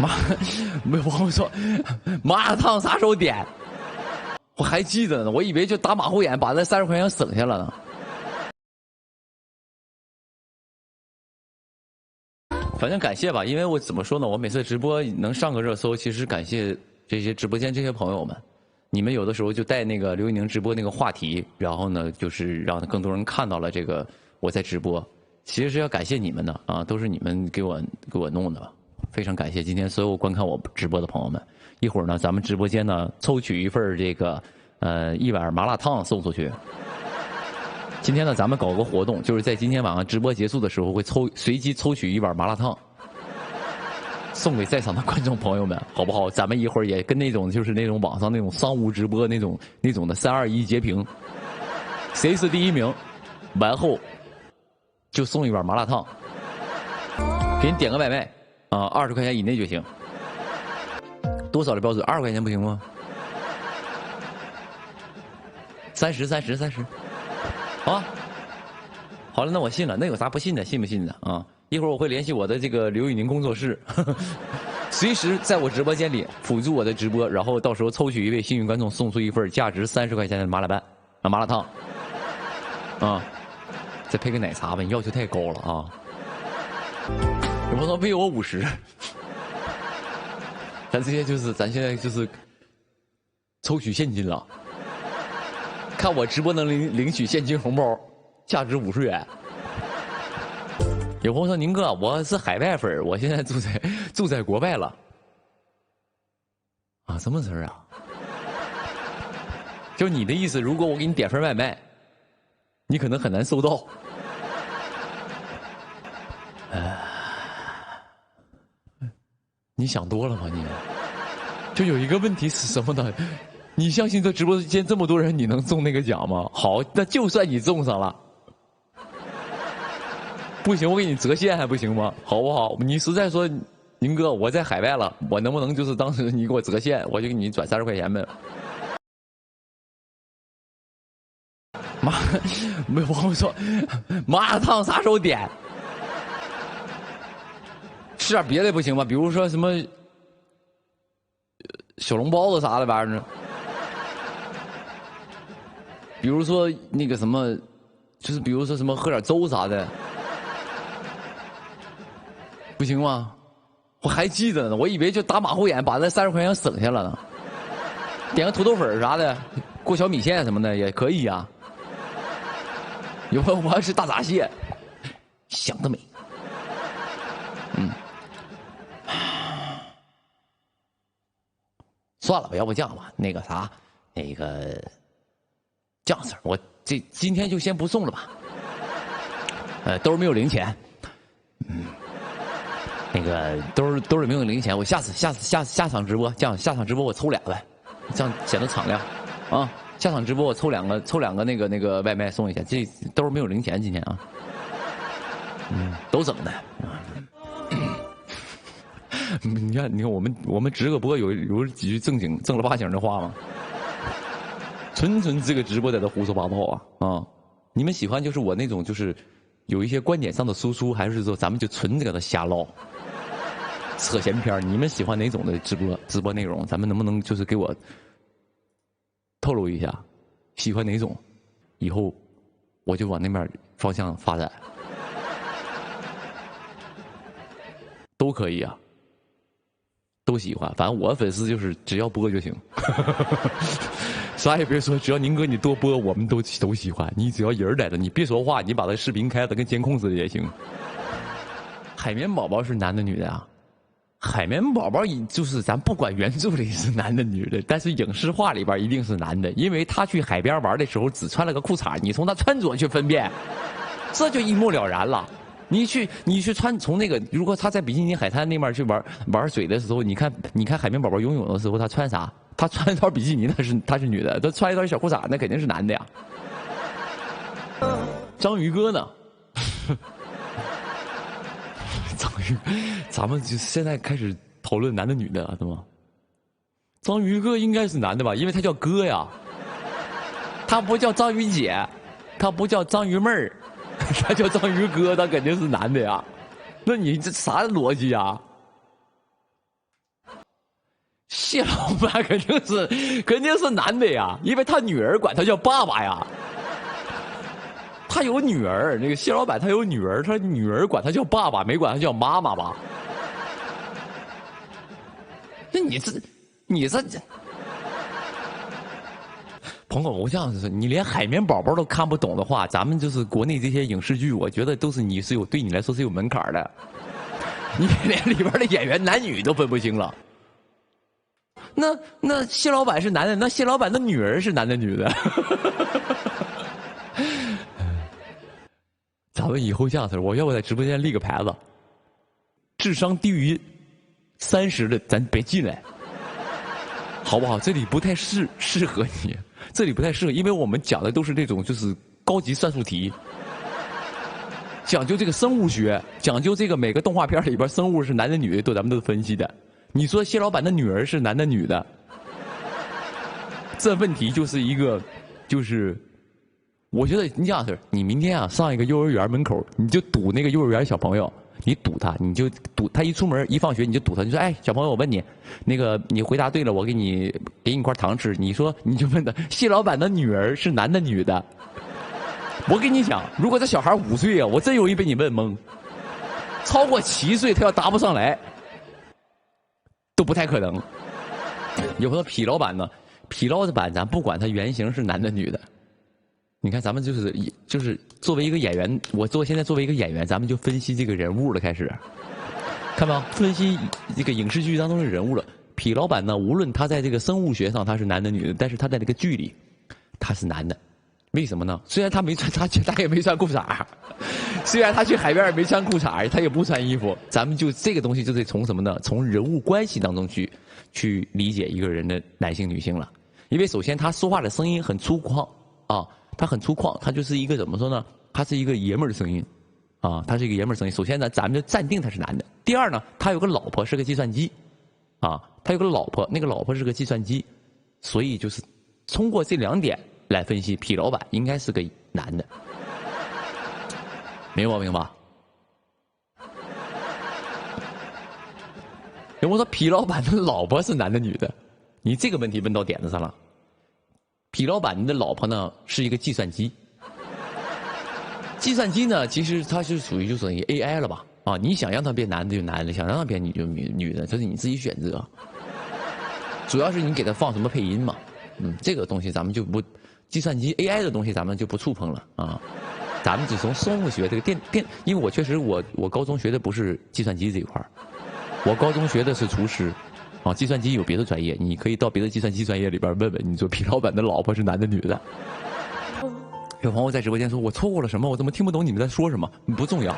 麻 没有朋友说麻辣烫啥时候点？我还记得呢，我以为就打马虎眼把那三十块钱省下了呢。反正感谢吧，因为我怎么说呢？我每次直播能上个热搜，其实感谢这些直播间这些朋友们。你们有的时候就带那个刘宇宁直播那个话题，然后呢，就是让更多人看到了这个我在直播。其实是要感谢你们的啊，都是你们给我给我弄的，非常感谢今天所有观看我直播的朋友们。一会儿呢，咱们直播间呢抽取一份这个呃一碗麻辣烫送出去。今天呢，咱们搞个活动，就是在今天晚上直播结束的时候会抽随机抽取一碗麻辣烫，送给在场的观众朋友们，好不好？咱们一会儿也跟那种就是那种网上那种商务直播那种那种的三二一截屏，谁是第一名，完后就送一碗麻辣烫，给你点个外卖啊，二十块钱以内就行。多少的标准？二十块钱不行吗？三十，三十，三十。啊，好了，那我信了。那有啥不信的？信不信的啊？一会儿我会联系我的这个刘宇宁工作室，随时在我直播间里辅助我的直播，然后到时候抽取一位幸运观众，送出一份价值三十块钱的麻辣拌啊麻辣烫，啊，再配个奶茶吧。你要求太高了啊！有朋友配我五十，咱这些就是咱现在就是抽取现金了。看我直播能领领取现金红包，价值五十元。有朋友说：“宁哥，我是海外粉我现在住在住在国外了。”啊，什么事儿啊？就你的意思，如果我给你点份外卖，你可能很难收到。哎，你想多了吧你？就有一个问题是什么呢？你相信这直播间这么多人，你能中那个奖吗？好，那就算你中上了，不行，我给你折现还不行吗？好不好？你实在说，宁哥，我在海外了，我能不能就是当时你给我折现，我就给你转三十块钱呗？妈，没有朋友说麻辣烫啥时候点？吃点别的不行吗？比如说什么小笼包子啥的玩意儿。比如说那个什么，就是比如说什么喝点粥啥的，不行吗？我还记得呢，我以为就打马虎眼把那三十块钱省下了呢。点个土豆粉啥的，过小米线什么的也可以呀。有朋友我要吃大闸蟹，想得美。嗯，算了吧，要不这样吧，那个啥，那个。这样子，我这今天就先不送了吧。呃，兜没有零钱，嗯，那个兜兜里没有零钱，我下次下次下下场直播，这样下场直播我抽俩呗，这样显得敞亮。啊，下场直播我抽两个抽两个那个那个外卖送一下，这兜没有零钱今天啊。嗯，都整的。你看，你看，我们我们直个播有有几句正经正儿八经的话吗？纯纯这个直播在这胡说八道啊啊！你们喜欢就是我那种就是有一些观点上的输出，还是说咱们就纯在这瞎唠扯闲篇你们喜欢哪种的直播直播内容？咱们能不能就是给我透露一下？喜欢哪种？以后我就往那边方向发展，都可以啊，都喜欢。反正我粉丝就是只要播就行。啥也别说，只要宁哥你多播，我们都都喜欢。你只要人在这，你别说话，你把那视频开的跟监控似的也行。海绵宝宝是男的女的啊？海绵宝宝就是咱不管原著里是男的女的，但是影视化里边一定是男的，因为他去海边玩的时候只穿了个裤衩，你从他穿着去分辨，这就一目了然了。你去你去穿从那个，如果他在比基尼海滩那边去玩玩水的时候，你看你看海绵宝宝游泳的时候他穿啥？他穿一套比基尼，那是他是女的；他穿一条小裤衩，那肯定是男的呀。章鱼哥呢？章鱼，咱们就现在开始讨论男的女的了，对吗？章鱼哥应该是男的吧，因为他叫哥呀。他不叫章鱼姐，他不叫章鱼妹儿，他叫章鱼哥，他肯定是男的呀。那你这啥逻辑呀？谢老板肯定是肯定是男的呀，因为他女儿管他叫爸爸呀。他有女儿，那个谢老板他有女儿，他女儿管他叫爸爸，没管他叫妈妈吧？那你这，你这，朋友，我这样子说，你连海绵宝宝都看不懂的话，咱们就是国内这些影视剧，我觉得都是你是有对你来说是有门槛的，你连里边的演员男女都分不清了。那那谢老板是男的，那谢老板的女儿是男的女的？咱们以后这样子，我要不在直播间立个牌子，智商低于三十的咱别进来，好不好？这里不太适适合你，这里不太适合，因为我们讲的都是这种就是高级算术题，讲究这个生物学，讲究这个每个动画片里边生物是男的女的都咱们都分析的。你说谢老板的女儿是男的女的，这问题就是一个就是。我觉得你这样式你明天啊上一个幼儿园门口，你就堵那个幼儿园小朋友，你堵他，你就堵他一出门一放学你就堵他，你说哎小朋友我问你，那个你回答对了我给你给你一块糖吃，你说你就问他谢老板的女儿是男的女的，我跟你讲，如果这小孩五岁啊，我真容易被你问懵，超过七岁他要答不上来，都不太可能。有朋友痞老板呢，痞老板咱不管他原型是男的女的。你看，咱们就是就是作为一个演员，我做现在作为一个演员，咱们就分析这个人物了。开始，看到分析这个影视剧当中的人物了。痞老板呢，无论他在这个生物学上他是男的女的，但是他在这个剧里他是男的，为什么呢？虽然他没穿，他他也没穿裤衩虽然他去海边也没穿裤衩他也不穿衣服。咱们就这个东西就得从什么呢？从人物关系当中去去理解一个人的男性女性了。因为首先他说话的声音很粗犷啊。他很粗犷，他就是一个怎么说呢？他是一个爷们儿的声音，啊，他是一个爷们儿声音。首先呢，咱们就暂定他是男的。第二呢，他有个老婆是个计算机，啊，他有个老婆，那个老婆是个计算机，所以就是通过这两点来分析，痞老板应该是个男的，没毛病吧？我说痞老板的老婆是男的女的，你这个问题问到点子上了。痞老板你的老婆呢是一个计算机，计算机呢其实它是属于就属于 AI 了吧？啊，你想让它变男的就男的，想让它变女就女女的，这是你自己选择。主要是你给它放什么配音嘛？嗯，这个东西咱们就不，计算机 AI 的东西咱们就不触碰了啊。咱们只从生物学这个电电，因为我确实我我高中学的不是计算机这一块我高中学的是厨师。啊，计算机有别的专业，你可以到别的计算机专业里边问问。你说皮老板的老婆是男的女的？有朋友在直播间说：“我错过了什么？我怎么听不懂你们在说什么？”不重要，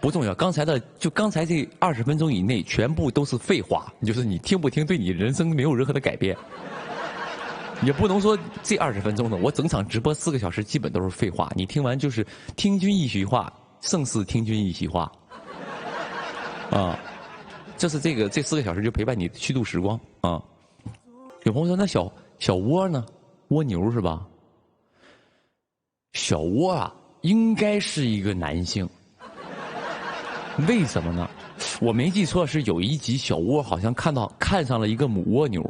不重要。刚才的就刚才这二十分钟以内，全部都是废话，就是你听不听，对你人生没有任何的改变。也不能说这二十分钟的，我整场直播四个小时基本都是废话。你听完就是听君一席话，胜似听君一席话。啊。就是这个，这四个小时就陪伴你虚度时光啊！有朋友说：“那小小蜗呢？蜗牛是吧？”小蜗啊，应该是一个男性。为什么呢？我没记错，是有一集小蜗好像看到看上了一个母蜗牛。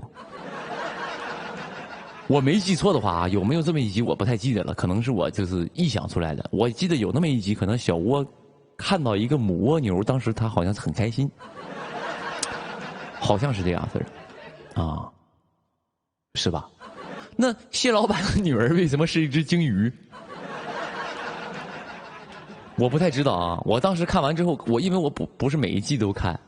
我没记错的话啊，有没有这么一集？我不太记得了，可能是我就是臆想出来的。我记得有那么一集，可能小蜗看到一个母蜗牛，当时他好像是很开心。好像是这样子的，啊，是吧？那谢老板的女儿为什么是一只鲸鱼？我不太知道啊。我当时看完之后，我因为我不不是每一季都看，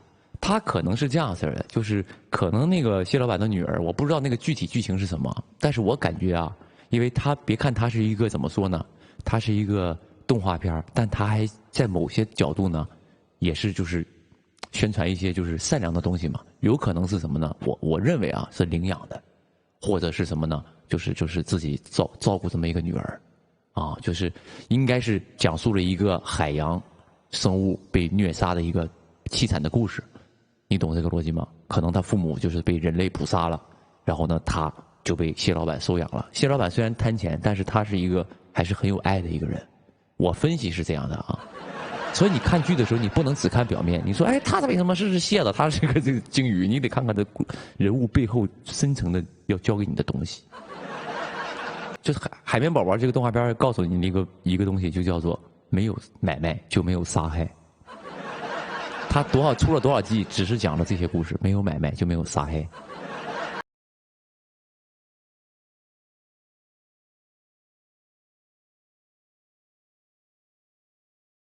他可能是这样子的，就是可能那个谢老板的女儿，我不知道那个具体剧情是什么，但是我感觉啊，因为他别看他是一个怎么说呢，他是一个动画片但他还在某些角度呢，也是就是。宣传一些就是善良的东西嘛，有可能是什么呢？我我认为啊是领养的，或者是什么呢？就是就是自己照照顾这么一个女儿，啊，就是应该是讲述了一个海洋生物被虐杀的一个凄惨的故事，你懂这个逻辑吗？可能他父母就是被人类捕杀了，然后呢他就被谢老板收养了。谢老板虽然贪钱，但是他是一个还是很有爱的一个人，我分析是这样的啊。所以你看剧的时候，你不能只看表面。你说，哎，他为什么是只蟹子？他是个这个鲸鱼？你得看看这人物背后深层的要教给你的东西。就是海海绵宝宝这个动画片告诉你一个一个东西，就叫做没有买卖就没有杀害。他多少出了多少季，只是讲了这些故事，没有买卖就没有杀害。